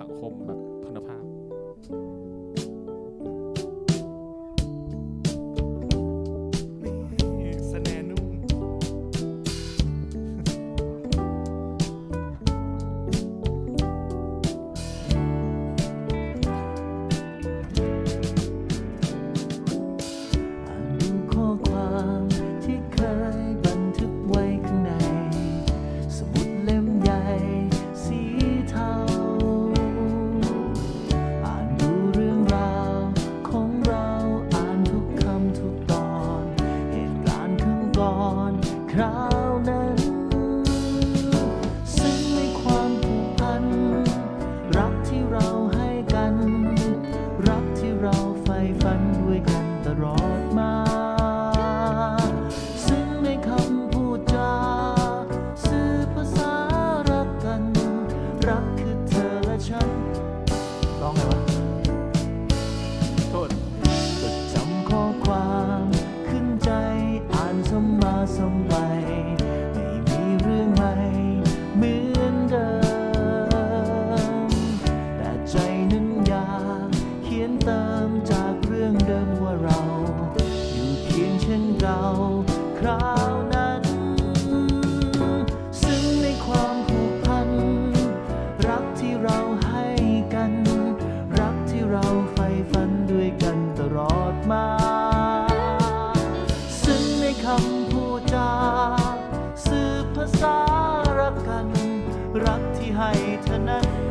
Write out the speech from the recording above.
สังคมแบบคุณภาพ คราวนั้นซึ่งในความผูกพัน รักที่เราให้กัน รักที่เราใฝ่ฝันด้วยกันตลอดมา ซึ่งในคำพูดจา สื่อภาษารักกัน รักคือ จาสืบภาษารักกัน รักที่ให้เธอนั้น